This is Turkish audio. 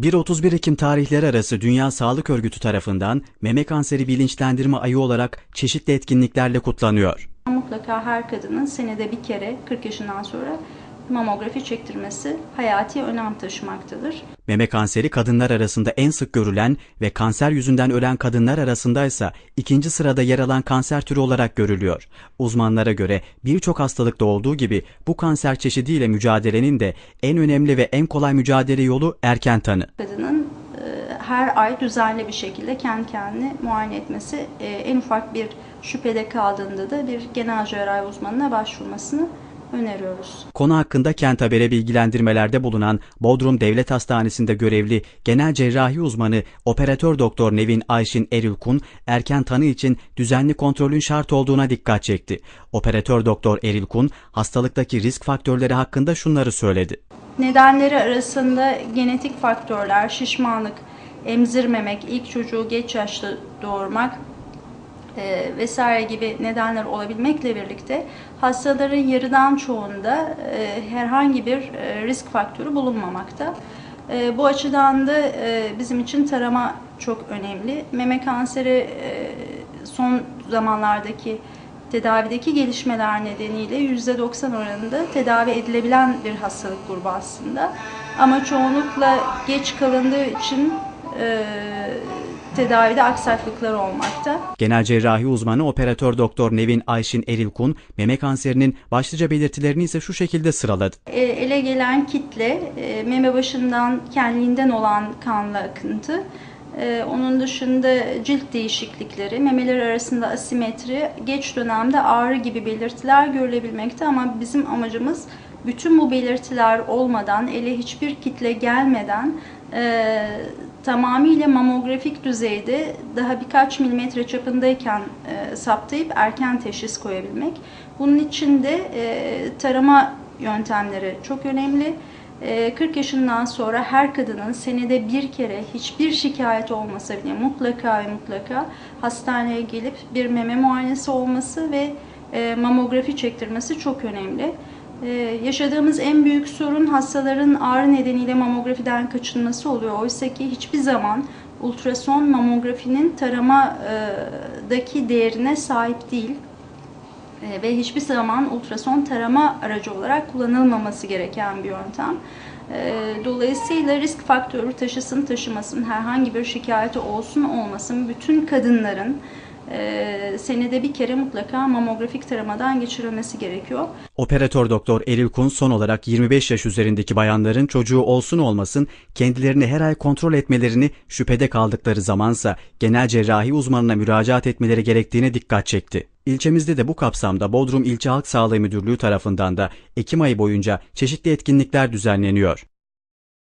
1-31 Ekim tarihleri arası Dünya Sağlık Örgütü tarafından meme kanseri bilinçlendirme ayı olarak çeşitli etkinliklerle kutlanıyor. Mutlaka her kadının senede bir kere 40 yaşından sonra mamografi çektirmesi hayati önem taşımaktadır. Meme kanseri kadınlar arasında en sık görülen ve kanser yüzünden ölen kadınlar arasındaysa ikinci sırada yer alan kanser türü olarak görülüyor. Uzmanlara göre birçok hastalıkta olduğu gibi bu kanser çeşidiyle mücadelenin de en önemli ve en kolay mücadele yolu erken tanı. Kadının e, her ay düzenli bir şekilde kendi kendini muayene etmesi, e, en ufak bir şüphede kaldığında da bir genel cerrahi uzmanına başvurmasını öneriyoruz. Konu hakkında Kent Haber'e bilgilendirmelerde bulunan Bodrum Devlet Hastanesi'nde görevli genel cerrahi uzmanı operatör doktor Nevin Ayşin Erilkun erken tanı için düzenli kontrolün şart olduğuna dikkat çekti. Operatör doktor Erilkun hastalıktaki risk faktörleri hakkında şunları söyledi. Nedenleri arasında genetik faktörler, şişmanlık, emzirmemek, ilk çocuğu geç yaşta doğurmak e, vesaire gibi nedenler olabilmekle birlikte hastaların yarıdan çoğunda e, herhangi bir e, risk faktörü bulunmamakta. Bu açıdan da bizim için tarama çok önemli. Meme kanseri son zamanlardaki tedavideki gelişmeler nedeniyle %90 oranında tedavi edilebilen bir hastalık grubu aslında. Ama çoğunlukla geç kalındığı için tedavide aksaklıklar olmakta. Genel cerrahi uzmanı operatör doktor Nevin Ayşin Erilkun meme kanserinin başlıca belirtilerini ise şu şekilde sıraladı. E, ele gelen kitle e, meme başından kendiliğinden olan kanlı akıntı, e, onun dışında cilt değişiklikleri, memeler arasında asimetri, geç dönemde ağrı gibi belirtiler görülebilmekte ama bizim amacımız bütün bu belirtiler olmadan, ele hiçbir kitle gelmeden e, tamamıyla mamografik düzeyde daha birkaç milimetre çapındayken e, saptayıp erken teşhis koyabilmek. Bunun için de e, tarama yöntemleri çok önemli. E, 40 yaşından sonra her kadının senede bir kere hiçbir şikayet olmasa bile mutlaka ve mutlaka hastaneye gelip bir meme muayenesi olması ve e, mamografi çektirmesi çok önemli. Ee, yaşadığımız en büyük sorun hastaların ağrı nedeniyle mamografiden kaçınması oluyor. Oysa ki hiçbir zaman ultrason mamografinin taramadaki değerine sahip değil Ee, ve hiçbir zaman ultrason tarama aracı olarak kullanılmaması gereken bir yöntem. Ee, Dolayısıyla risk faktörü taşısın taşımasın herhangi bir şikayeti olsun olmasın bütün kadınların e, senede bir kere mutlaka mamografik taramadan geçirilmesi gerekiyor. Operatör doktor Erilkun son olarak 25 yaş üzerindeki bayanların çocuğu olsun olmasın kendilerini her ay kontrol etmelerini şüphede kaldıkları zamansa genel cerrahi uzmanına müracaat etmeleri gerektiğine dikkat çekti. İlçemizde de bu kapsamda Bodrum İlçe Halk Sağlığı Müdürlüğü tarafından da Ekim ayı boyunca çeşitli etkinlikler düzenleniyor.